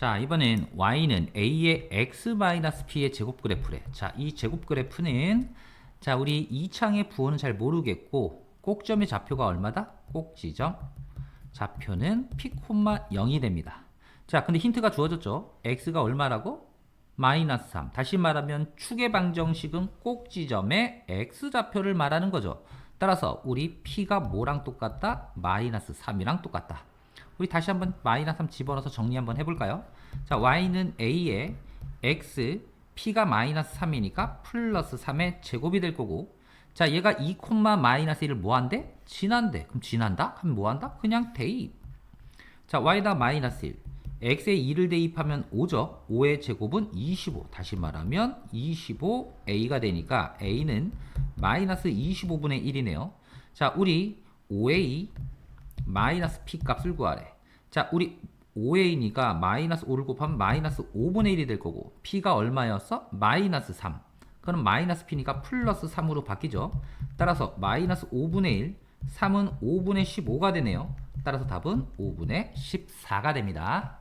자, 이번엔 y는 a의 x-p의 제곱 그래프래. 자, 이 제곱 그래프는 자, 우리 이 창의 부호는 잘 모르겠고 꼭점의 좌표가 얼마다? 꼭지점. 좌표는 p, 0이 됩니다. 자, 근데 힌트가 주어졌죠? x가 얼마라고? 마이너스 3. 다시 말하면 축의 방정식은 꼭지점의 x좌표를 말하는 거죠. 따라서 우리 p가 뭐랑 똑같다? 마이너스 3이랑 똑같다. 우리 다시 한번 마이너스 3 집어넣어서 정리 한번 해볼까요? 자, y는 a의 x, p가 마이너스 3이니까 플러스 3의 제곱이 될 거고 자, 얘가 2 콤마 마이너스 1을 뭐 한대? 진한대. 그럼 진한다? 그럼 뭐 한다? 그냥 대입. 자, y다 마이너스 1. x에 2를 대입하면 5죠. 5의 제곱은 25. 다시 말하면 25a가 되니까 a는 마이너스 25분의 1이네요. 자, 우리 5a 마이너스 p 값을 구하래. 자, 우리 5a니까 마이너스 5를 곱하면 마이너스 5분의 1이 될 거고 p가 얼마였어? 마이너스 3. 그럼 마이너스 p니까 플러스 3으로 바뀌죠. 따라서 마이너스 5분의 1, 3은 5분의 15가 되네요. 따라서 답은 5분의 14가 됩니다.